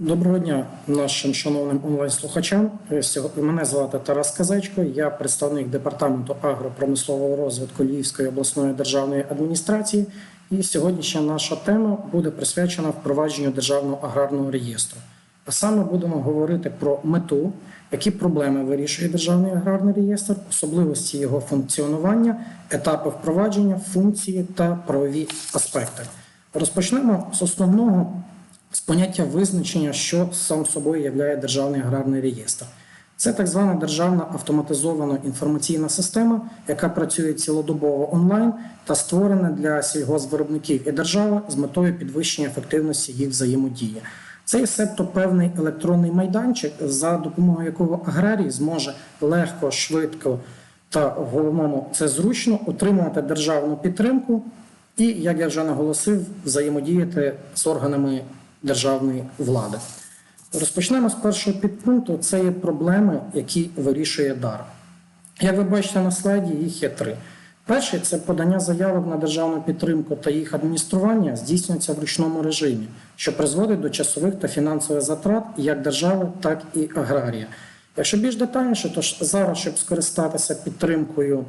Доброго дня нашим шановним онлайн-слухачам. Мене звати Тарас Казачко, я представник департаменту агропромислового розвитку Львівської обласної державної адміністрації. І сьогоднішня наша тема буде присвячена впровадженню державного аграрного реєстру. А саме будемо говорити про мету, які проблеми вирішує державний аграрний реєстр, особливості його функціонування, етапи впровадження, функції та правові аспекти. Розпочнемо з основного з поняття визначення, що сам собою являє державний аграрний реєстр. Це так звана державна автоматизована інформаційна система, яка працює цілодобово онлайн та створена для сільгоспвиробників і держави з метою підвищення ефективності їх взаємодії. Це є себто певний електронний майданчик, за допомогою якого аграрій зможе легко, швидко та в головному це зручно отримувати державну підтримку і, як я вже наголосив, взаємодіяти з органами державної влади. Розпочнемо з першого підпункту. Це є проблеми, які вирішує дар. Як ви бачите на слайді, їх є три. Перший це подання заявок на державну підтримку та їх адміністрування здійснюється в ручному режимі, що призводить до часових та фінансових затрат як держави, так і аграрія. Якщо більш детальніше, то зараз, щоб скористатися підтримкою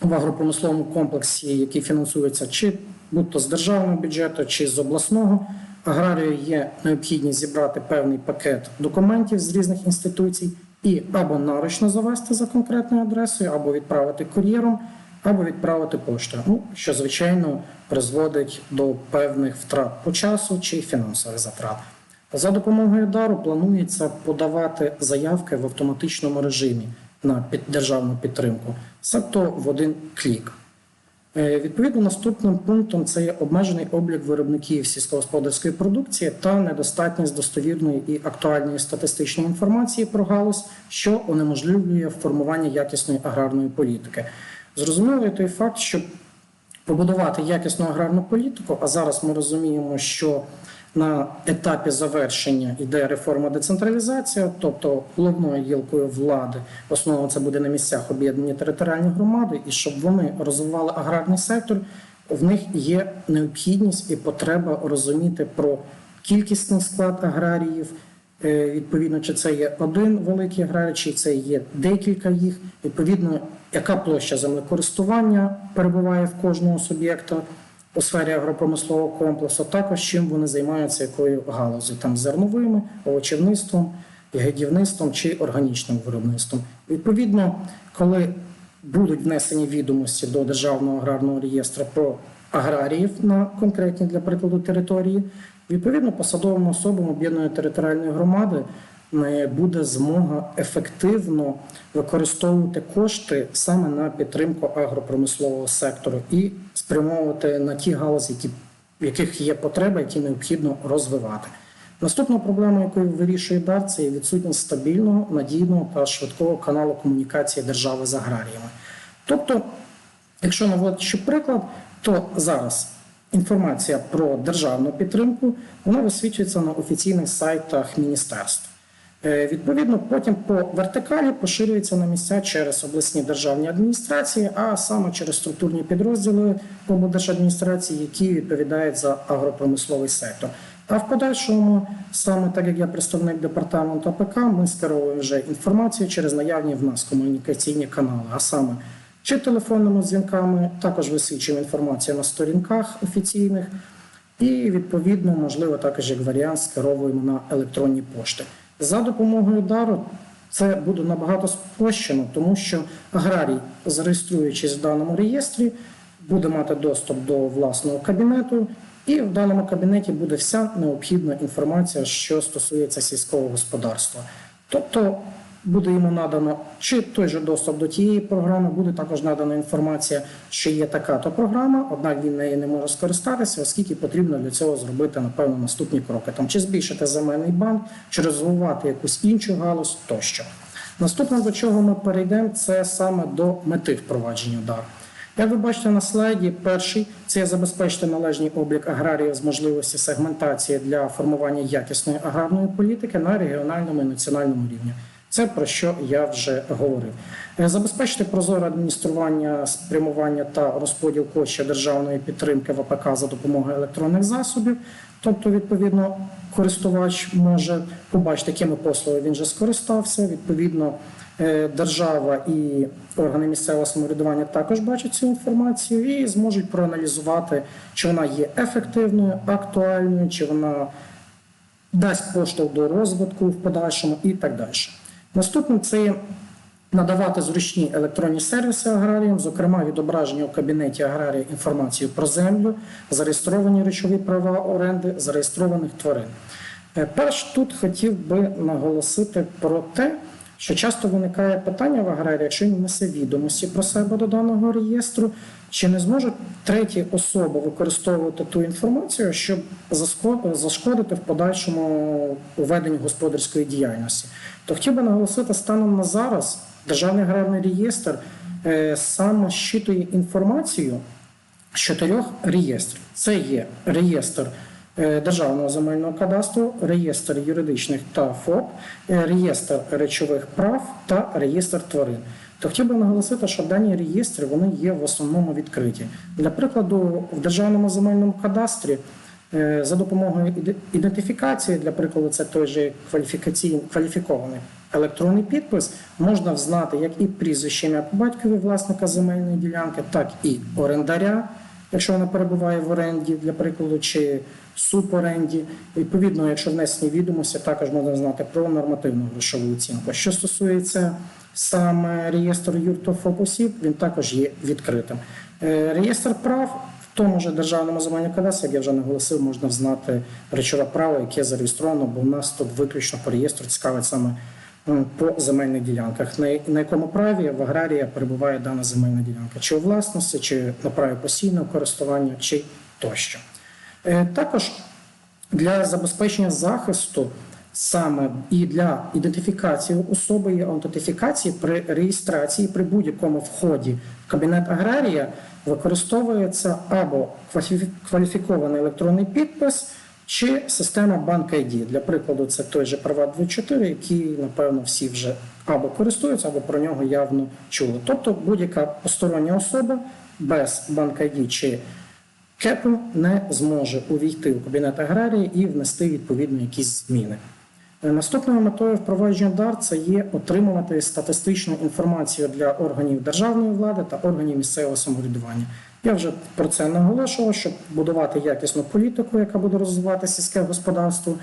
в агропромисловому комплексі, який фінансується чи будь-то з державного бюджету, чи з обласного, аграрію є необхідність зібрати певний пакет документів з різних інституцій і або наручно завести за конкретною адресою, або відправити кур'єром, або відправити поштою. Ну, що звичайно призводить до певних втрат по часу чи фінансових затрат. За допомогою дару планується подавати заявки в автоматичному режимі на державну підтримку, себто в один клік. Е, Відповідно, наступним пунктом це є обмежений облік виробників сільськогосподарської продукції та недостатність достовірної і актуальної статистичної інформації про галузь, що унеможливлює формування якісної аграрної політики. Зрозуміло той факт, що побудувати якісну аграрну політику, а зараз ми розуміємо, що на етапі завершення йде реформа децентралізація, тобто головною гілкою влади, в основному це буде на місцях об'єднані територіальні громади, і щоб вони розвивали аграрний сектор, в них є необхідність і потреба розуміти про кількісний склад аграріїв. Е, Відповідно, чи це є один великий аграрій, чи це є декілька їх. Відповідно, яка площа землекористування перебуває в кожного суб'єкта у сфері агропромислового комплексу, також чим вони займаються, якою галузю, там зерновими, овочівництвом, ягідівництвом чи органічним виробництвом. Відповідно, коли будуть внесені відомості до державного аграрного реєстру про аграріїв на конкретні для прикладу території, відповідно посадовим особам об'єднаної територіальної громади буде змога ефективно використовувати кошти саме на підтримку агропромислового сектору і спрямовувати на ті галузі, які, яких є потреба, які необхідно розвивати. Наступна проблема, яку вирішує дар, це є відсутність стабільного, надійного та швидкого каналу комунікації держави з аграріями. Тобто, якщо наводити приклад, то зараз інформація про державну підтримку вона висвічується на офіційних сайтах міністерств. Е, Відповідно, потім по вертикалі поширюється на місця через обласні державні адміністрації, а саме через структурні підрозділи облдержадміністрації, які відповідають за агропромисловий сектор. А в подальшому, саме так як я представник департаменту АПК, ми скеровуємо вже інформацію через наявні в нас комунікаційні канали, а саме чи телефонними дзвінками, також висвічуємо інформацію на сторінках офіційних, і відповідно, можливо, також як варіант скеровуємо на електронні пошти. За допомогою дару це буде набагато спрощено, тому що аграрій, зареєструючись в даному реєстрі, буде мати доступ до власного кабінету, і в даному кабінеті буде вся необхідна інформація, що стосується сільського господарства. Тобто буде йому надано чи той же доступ до тієї програми, буде також надана інформація, що є така то програма, однак він нею не може скористатися, оскільки потрібно для цього зробити напевно наступні кроки. Там чи збільшити земельний банк, чи розвивати якусь іншу галузь тощо. Наступне, до чого ми перейдемо, це саме до мети впровадження дару. Як ви бачите на слайді, перший це забезпечити належний облік аграріїв з можливості сегментації для формування якісної аграрної політики на регіональному і національному рівні. Це про що я вже говорив. Е, Забезпечити прозоре адміністрування, спрямування та розподіл коштів державної підтримки ВПК за допомогою електронних засобів. Тобто, відповідно, користувач може побачити, якими послугами він вже скористався. Відповідно, е, держава і органи місцевого самоврядування також бачать цю інформацію і зможуть проаналізувати, чи вона є ефективною, актуальною, чи вона дасть поштовх до розвитку в подальшому і так далі. Наступним це надавати зручні електронні сервіси аграріям, зокрема відображення у кабінеті аграрія інформації про землю, зареєстровані речові права оренди, зареєстрованих тварин. Е, Перш тут хотів би наголосити про те, що часто виникає питання в аграрії, якщо він несе відомості про себе до даного реєстру, чи не зможуть треті особи використовувати ту інформацію, щоб зашкодити в подальшому веденню господарської діяльності. То хотів би наголосити станом на зараз Державний аграрний реєстр е, саме щитує інформацію з чотирьох реєстрів. Це є реєстр е, Державного земельного кадастру, реєстр юридичних та ФОП, е, реєстр речових прав та реєстр тварин. То хотів би наголосити, що дані реєстри вони є в основному відкриті. Для прикладу, в Державному земельному кадастрі за допомогою ідентифікації, для прикладу, це той же кваліфікаційний кваліфікований електронний підпис, можна взнати як і прізвище ім'я по батькові власника земельної ділянки, так і орендаря, якщо вона перебуває в оренді, для прикладу, чи суборенді. Відповідно, якщо внесені відомості, також можна знати про нормативну грошову оцінку. Що стосується саме реєстру юртофоп осіб, він також є відкритим. Е, Реєстр прав тому ж державному земельному кадастрі, як я вже наголосив, можна взнати речове право, яке зареєстровано, бо в нас тут виключно по реєстру цікавить саме по земельних ділянках. На, на якому праві в аграрія перебуває дана земельна ділянка, чи у власності, чи на праві постійного користування, чи тощо. Е, Також для забезпечення захисту саме і для ідентифікації особи і аутентифікації при реєстрації при будь-якому вході в кабінет аграрія використовується або кваліфі- кваліфікований електронний підпис чи система банк ID. Для прикладу, це той же Приват 24, який, напевно, всі вже або користуються, або про нього явно чули. Тобто будь-яка постороння особа без банк ID чи КЕПу не зможе увійти в кабінет аграрії і внести відповідно якісь зміни. Е, Наступною метою впровадження ДАР це є отримувати статистичну інформацію для органів державної влади та органів місцевого самоврядування. Я вже про це наголошував, щоб будувати якісну політику, яка буде розвивати сільське господарство,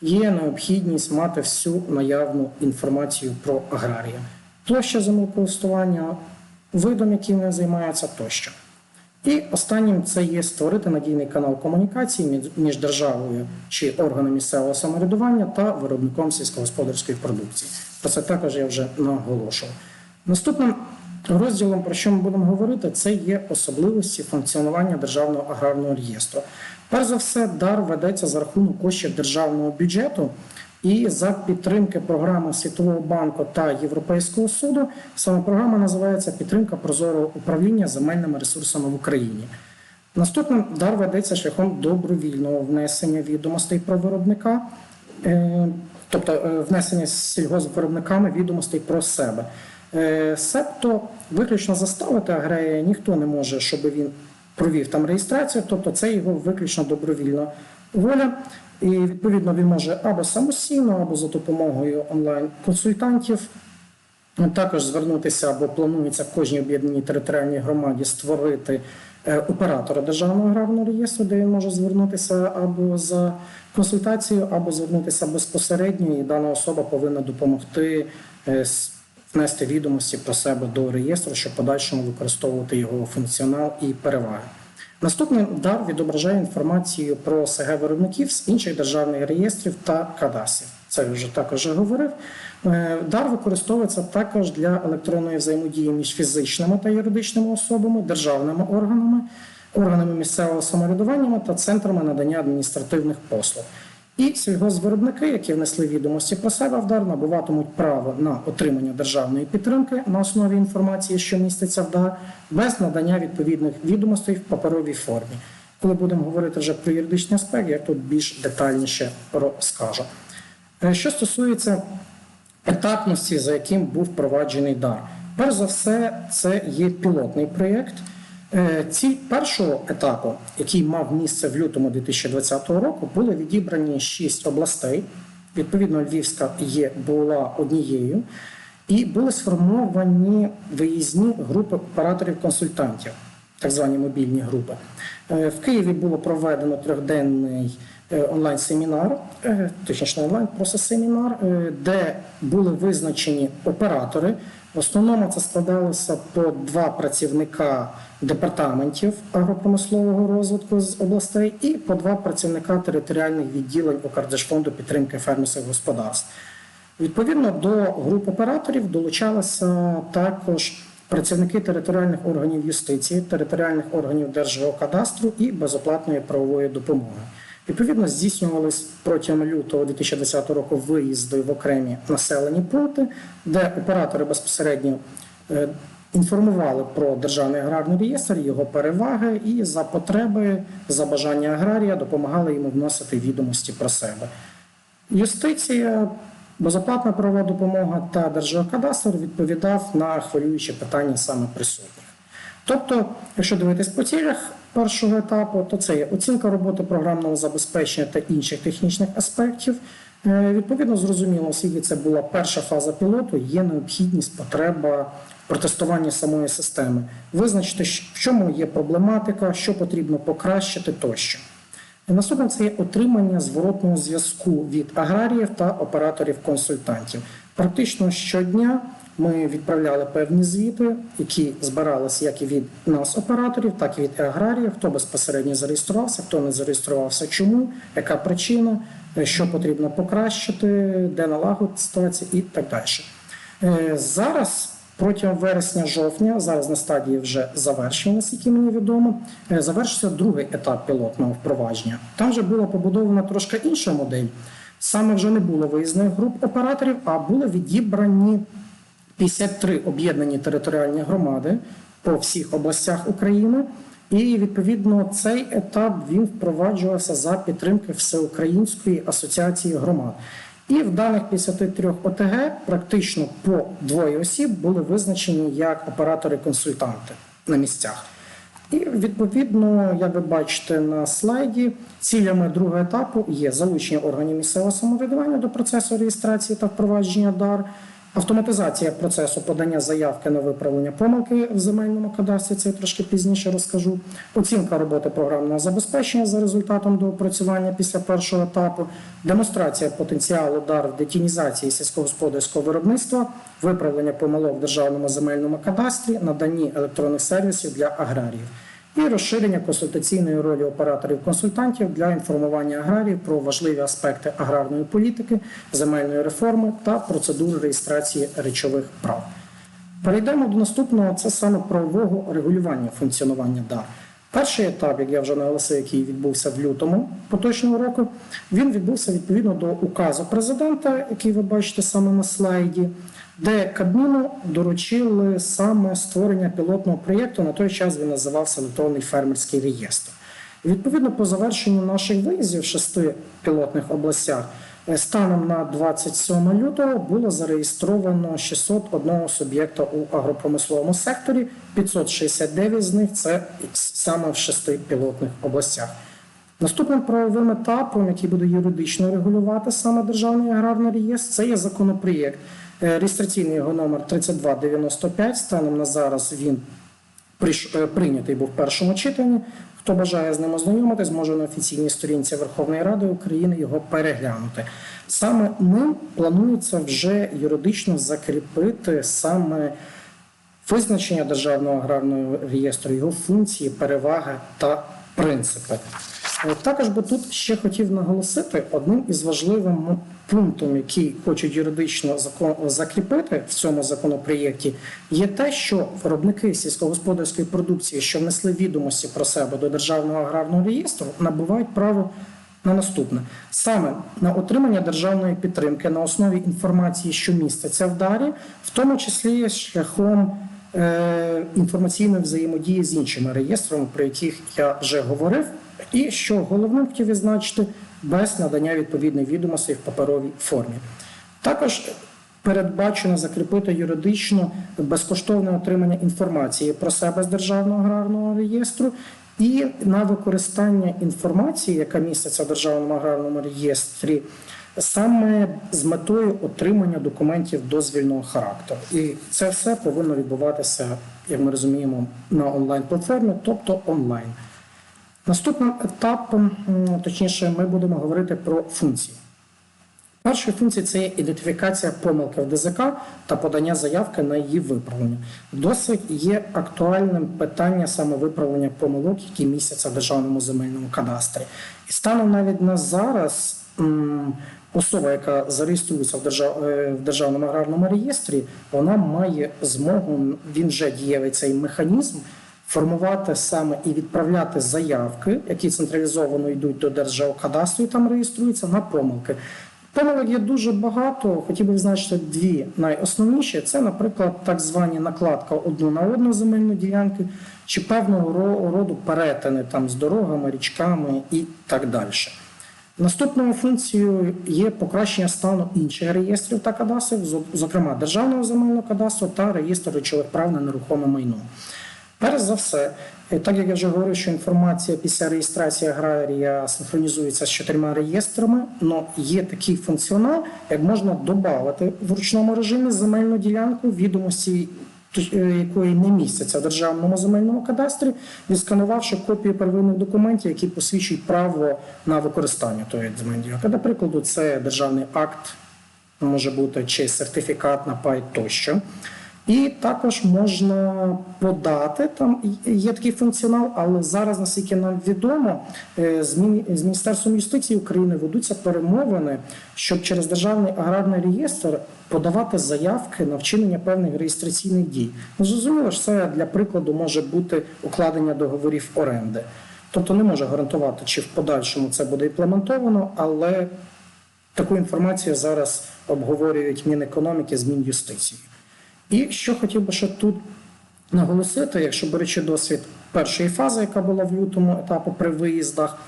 є необхідність мати всю наявну інформацію про аграрія, площа землекористування, видом, яким він займається тощо. І останнім це є створити надійний канал комунікації між- державою чи органом місцевого самоврядування та виробником сільськогосподарської продукції. Про це також я вже наголошував. Наступним розділом, про що ми будемо говорити, це є особливості функціонування державного аграрного реєстру. Перш за все, дар ведеться за рахунок коштів державного бюджету. І за підтримки програми Світового банку та Європейського суду саме програма називається Підтримка прозорого управління земельними ресурсами в Україні. Наступним дар ведеться шляхом добровільного внесення відомостей про виробника, е, тобто е, внесення сільгоспвиробниками відомостей про себе. Е, Себто виключно заставити аграрія ніхто не може, щоб він провів там реєстрацію, тобто це його виключно добровільна воля. І відповідно він може або самостійно, або за допомогою онлайн-консультантів також звернутися або планується в кожній об'єднаній територіальній громаді створити е, оператора державного аграрного реєстру, де він може звернутися або за консультацією, або звернутися безпосередньо, і дана особа повинна допомогти е, внести відомості про себе до реєстру, щоб подальшому використовувати його функціонал і переваги. Наступний дар відображає інформацію про СГ виробників з інших державних реєстрів та кадасів. Це вже також говорив. Е, Дар використовується також для електронної взаємодії між фізичними та юридичними особами, державними органами, органами місцевого самоврядування та центрами надання адміністративних послуг. І сільгоспвиробники, які внесли відомості про себе в дар, набуватимуть право на отримання державної підтримки на основі інформації, що міститься в дар, без надання відповідних відомостей в паперовій формі. Коли будемо говорити вже про юридичний аспект, я тут більш детальніше розкажу. Е, Що стосується етапності, за яким був впроваджений дар. Перш за все, це є пілотний проєкт. Е, Ціль першого етапу, який мав місце в лютому 2020 року, були відібрані шість областей. Відповідно, Львівська є була однією, і були сформовані виїзні групи операторів-консультантів, так звані мобільні групи. Е, В Києві було проведено трьохденний е, онлайн-семінар, точніше онлайн, семінар, де були визначені оператори. В основному це складалося по два працівника департаментів агропромислового розвитку з областей і по два працівника територіальних відділень Укрдержфонду підтримки фермерських господарств. Відповідно до груп операторів долучалися також працівники територіальних органів юстиції, територіальних органів Держгеокадастру і безоплатної правової допомоги. Відповідно, здійснювались протягом лютого 2010 року виїзди в окремі населені пункти, де оператори безпосередньо е, інформували про державний аграрний реєстр, його переваги і за потреби, за бажання аграрія допомагали йому вносити відомості про себе. Юстиція, безоплатна правова допомога та Держгеокадастр відповідав на хвилюючі питання саме присутніх. Тобто, якщо дивитись по цілях першого етапу, то це є оцінка роботи програмного забезпечення та інших технічних аспектів. Е, Відповідно, зрозуміло, оскільки це була перша фаза пілоту, є необхідність, потреба протестування самої системи, визначити, в чому є проблематика, що потрібно покращити тощо. І Наступне це є отримання зворотного зв'язку від аграріїв та операторів-консультантів. Практично щодня ми відправляли певні звіти, які збиралися як і від нас, операторів, так і від аграріїв, хто безпосередньо зареєструвався, хто не зареєструвався, чому, яка причина, е, що потрібно покращити, де налагодити ситуацію і так далі. Е, Зараз протягом вересня-жовтня, зараз на стадії вже завершення, наскільки мені відомо, е, завершився другий етап пілотного впровадження. Там вже була побудована трошки інша модель. Саме вже не було виїзних груп операторів, а були відібрані 53 об'єднані територіальні громади по всіх областях України. І відповідно цей етап він впроваджувався за підтримки Всеукраїнської асоціації громад. І в даних 53 ОТГ практично по двоє осіб були визначені як оператори-консультанти на місцях. І відповідно, як ви бачите на слайді, цілями другого етапу є залучення органів місцевого самоврядування до процесу реєстрації та впровадження дар, автоматизація процесу подання заявки на виправлення помилки в земельному кадастрі. Це я трошки пізніше розкажу. Оцінка роботи програмного забезпечення за результатом доопрацювання після першого етапу, демонстрація потенціалу дар в детінізації сільськогосподарського виробництва, виправлення помилок в державному земельному кадастрі, наданні електронних сервісів для аграріїв. І розширення консультаційної ролі операторів-консультантів для інформування аграріїв про важливі аспекти аграрної політики, земельної реформи та процедури реєстрації речових прав. Перейдемо до наступного це саме правового регулювання функціонування дар. Перший етап, як я вже наголосив, який відбувся в лютому поточного року, він відбувся відповідно до указу президента, який ви бачите саме на слайді, де Кабміну доручили саме створення пілотного проєкту. На той час він називався електронний фермерський реєстр. Відповідно по завершенню наших виїздів в шести пілотних областях. е, Станом на 27 лютого було зареєстровано 601 суб'єкта у агропромисловому секторі, 569 з них це саме в шести пілотних областях. Наступним правовим етапом, який буде юридично регулювати саме Державний аграрний реєстр, це є законопроєкт. Е, Реєстраційний його номер 3295. Станом на зараз він е, прийнятий був в першому читанні. Хто бажає з ним ознайомитись, може на офіційній сторінці Верховної Ради України його переглянути. Саме ним планується вже юридично закріпити саме визначення державного аграрного реєстру, його функції, переваги та принципи. Е, Також би тут ще хотів наголосити одним із важливим пунктом, який хочуть юридично закріпити в цьому законопроєкті, є те, що виробники сільськогосподарської продукції, що внесли відомості про себе до державного аграрного реєстру, набувають право на наступне саме на отримання державної підтримки на основі інформації, що міститься в дарі, в тому числі шляхом інформаційної взаємодії з іншими реєстрами, про яких я вже говорив, і що головним хотів відзначити без надання відповідної відомостей в паперовій формі. Також передбачено закріпити юридично безкоштовне отримання інформації про себе з державного аграрного реєстру. І на використання інформації, яка міститься в державному аграрному реєстрі, саме з метою отримання документів дозвільного характеру. І це все повинно відбуватися, як ми розуміємо, на онлайн-платформі, тобто онлайн. Наступним етапом, точніше, ми будемо говорити про функції. Першою функцією це є ідентифікація помилки в ДЗК та подання заявки на її виправлення. Досить є актуальним питання саме виправлення помилок, які містяться в державному земельному кадастрі. І станом навіть на зараз особа, яка зареєструється в, держав... е, в державному аграрному реєстрі, вона має змогу, він вже дієвий цей механізм. Формувати саме і відправляти заявки, які централізовано йдуть до Держгеокадастру і там реєструються на помилки. Помилок є дуже багато. Хотів би відзначити дві найосновніші. Це, наприклад, так звані накладка одну на одну земельну ділянку, чи певного роду перетини там з дорогами, річками і так далі. Наступною функцією є покращення стану інших реєстрів та кадастрів, зокрема Державного земельного кадастру та реєстру речових прав на нерухоме майно. Перш за все, е, так як я вже говорив, що інформація після реєстрації аграрія синхронізується з чотирма реєстрами, але є такий функціонал, як можна додати в ручному режимі земельну ділянку відомості. Е, Якої не містяться в державному земельному кадастрі, відсканувавши копію первинних документів, які посвідчують право на використання тої земельної ділянки. До це державний акт, може бути чи сертифікат на пай тощо. І також можна подати там є такий функціонал, але зараз, наскільки нам відомо, е, з Міністерством юстиції України ведуться перемовини, щоб через державний аграрний реєстр подавати заявки на вчинення певних реєстраційних дій. Ну, зрозуміло, що це для прикладу може бути укладення договорів оренди. Тобто не може гарантувати, чи в подальшому це буде імплементовано, але таку інформацію зараз обговорюють Мінекономіки з Мінюстиції. І що хотів би ще тут наголосити, якщо беручи досвід першої фази, яка була в лютому етапу при виїздах,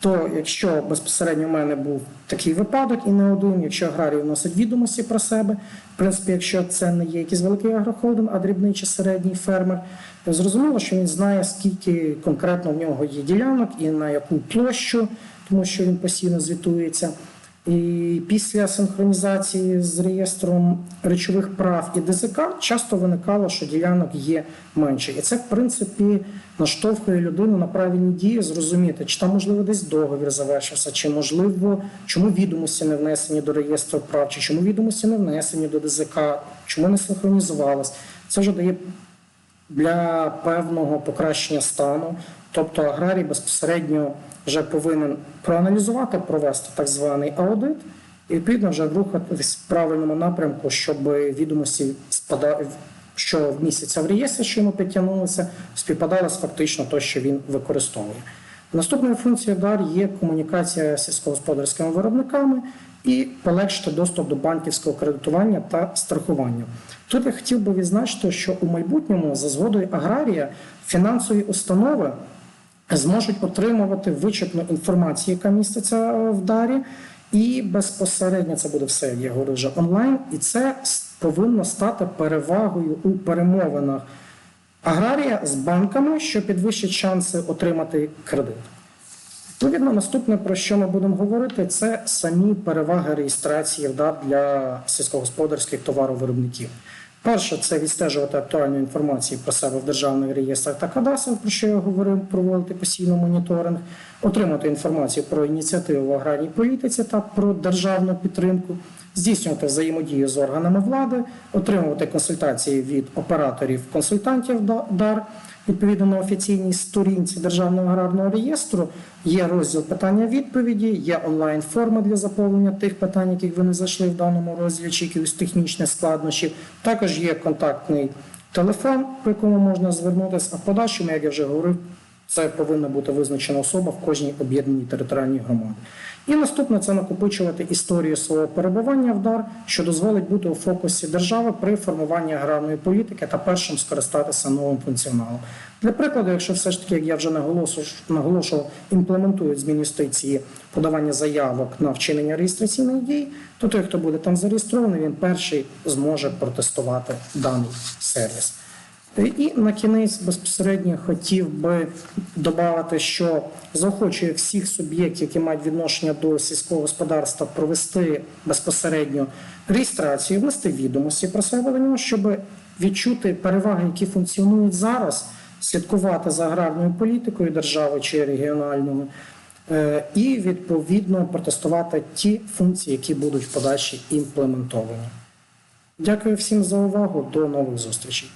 то якщо безпосередньо в мене був такий випадок і не один, якщо аграрій вносить відомості про себе, в принципі, якщо це не є якийсь великий агрохолдинг, а дрібний чи середній фермер, то зрозуміло, що він знає, скільки конкретно в нього є ділянок і на яку площу, тому що він постійно звітується. І після синхронізації з реєстром речових прав і ДЗК часто виникало, що ділянок є менше. І це, в принципі, наштовхує людину на правильні дії, зрозуміти, чи там, можливо, десь договір завершився, чи можливо, чому відомості не внесені до реєстру прав, чи чому відомості не внесені до ДЗК, чому не синхронізувалось. Це вже дає для певного покращення стану. Тобто аграрій безпосередньо вже повинен проаналізувати, провести так званий аудит і відповідно вже рухатись в правильному напрямку, щоб відомості спада- що містяться в реєстрі, що йому підтягнулося, співпадали з фактично те, що він використовує. Наступною функцією ДАР є комунікація з сільськогосподарськими виробниками і полегшити доступ до банківського кредитування та страхування. Тут я хотів би відзначити, що у майбутньому за згодою аграрія фінансові установи зможуть отримувати вичерпну інформацію, яка міститься в дарі, і безпосередньо це буде все, як я говорю, вже онлайн, і це повинно стати перевагою у перемовинах аграрія з банками, що підвищить шанси отримати кредит. Відповідно, наступне, про що ми будемо говорити, це самі переваги реєстрації в ДАР для сільськогосподарських товаровиробників. Перше, це відстежувати актуальну інформацію про себе в державних реєстрах та кадастрах, про що я говорив, проводити постійно моніторинг, отримати інформацію про ініціативи в аграрній політиці та про державну підтримку, здійснювати взаємодію з органами влади, отримувати консультації від операторів-консультантів ДАР. Відповідно на офіційній сторінці Державного аграрного реєстру є розділ питання-відповіді, є онлайн-форма для заповнення тих питань, яких ви не зайшли в даному розділі, чи якихось технічних складнощів. Також є контактний телефон, по якому можна звернутися, а в подальшому, як я вже говорив, це повинна бути визначена особа в кожній об'єднаній територіальній громаді. І наступне це накопичувати історію свого перебування в дар, що дозволить бути у фокусі держави при формуванні аграрної політики та першим скористатися новим функціоналом. Для прикладу, якщо все ж таки, як я вже наголошував, імплементують зміни юстиції подавання заявок на вчинення реєстраційних дій, то той, хто буде там зареєстрований, він перший зможе протестувати даний сервіс. І на кінець безпосередньо хотів би додати, що заохочує всіх суб'єктів, які мають відношення до сільського господарства, провести безпосередньо реєстрацію, внести відомості про себе до нього, щоб відчути переваги, які функціонують зараз, слідкувати за аграрною політикою держави чи регіональною, е, і відповідно протестувати ті функції, які будуть в подальшій імплементовані. Дякую всім за увагу. До нових зустрічей.